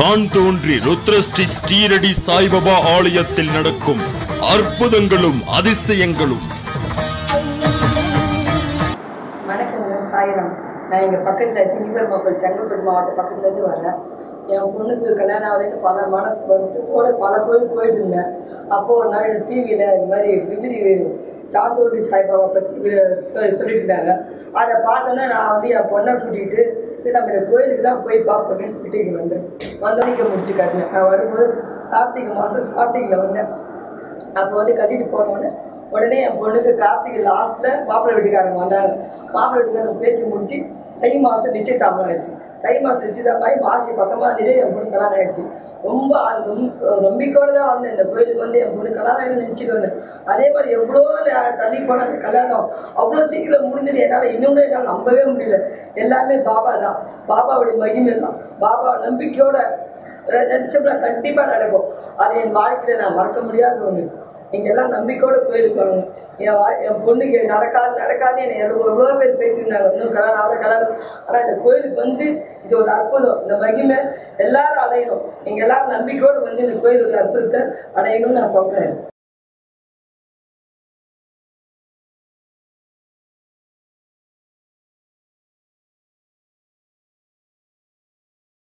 தான் தோன்றி ருத்ரஸ்ரீ ஸ்ரீரடி சாய்பாபா ஆலயத்தில் நடக்கும் அற்புதங்களும் அதிசயங்களும். வணக்கங்க சாயிரம். நான் எங்கள் பக்கத்தில் சிங்கிபெருமாக்கல் செங்கல்பட்டு மாவட்டம் பக்கத்துலேருந்து வரேன். என் பொண்ணுக்கு கல்யாணம் ஆகலைன்னு பல மனசு வருத்தத்தோட பல கோயில் போயிட்டு இருந்தேன். அப்போது ஒரு நாள் டிவியில் இது மாதிரி விபதி தாத்தோடி சாய்பாபா பற்றி சொல்லிட்டு இருந்தாங்க அதை பார்த்தோன்னே நான் வந்து என் பொண்ணை கூட்டிகிட்டு சரி நம்ம இந்த கோயிலுக்கு தான் போய் பார்ப்போம் அப்படின்னு சொல்லிட்டு இங்கே வந்தேன். வந்தோடனே முடிச்சு காட்டினேன். நான் வரும்போது கார்த்திகை மாதம் ஸ்டார்டிங்கில் வந்தேன். அப்போ வந்து கட்டிட்டு போனோடனே உடனே என் பொண்ணுக்கு கார்த்திகை லாஸ்ட்டில் மாப்பிள்ளை வீட்டுக்காரங்க வந்தாங்க. மாப்பிள்ளை வீட்டுக்காரங்க பேசி முடிச்சு தை மாதம் நிச்சயதாமம் ஆயிடுச்சு. தை மாதம் நிச்சயதாமம் மாசி பத்தொம்பதாம் தேதி என் பொண்ணு கல்யாணம் ஆயிடுச்சு. ரொம்ப ரொம்ப நம்பிக்கையோடு தான் வந்தேன். இந்த கோயிலுக்கு வந்து என் பொண்ணு கல்யாணம் ஆயிடும் நினச்சிட்டு வந்தேன் அதே மாதிரி எவ்வளோ தள்ளி போன கல்யாணம். அவ்வளோ சீக்கிரம் முடிஞ்சது என்னால் இன்னும் என்னால் நம்பவே முடியல. எல்லாமே பாபா தான். பாபாவுடைய மகிமை தான். பாபா நம்பிக்கையோட நினச்சோம்னா கண்டிப்பாக நடக்கும். அது என் வாழ்க்கையில் நான் மறக்க முடியாத ஒன்று நீங்கள் நம்பிக்கையோட கோயிலுக்கு வாங்க என் வா என் பொண்ணுக்கு நடக்காது நடக்காதுன்னு என்னை எவ்வளோ எவ்வளோ பேர் பேசியிருந்தாங்க. இன்னும் கல்யாணம் அவ்வளோ கல்யாணம் ஆனால் இந்த கோயிலுக்கு வந்து இது ஒரு அற்புதம். இந்த மகிமை எல்லாரும் அடையணும். நீங்கள் எல்லாரும் நம்பிக்கையோடு வந்து இந்த கோயிலுடைய அற்புதத்தை அடையணும்னு நான் சொல்கிறேன்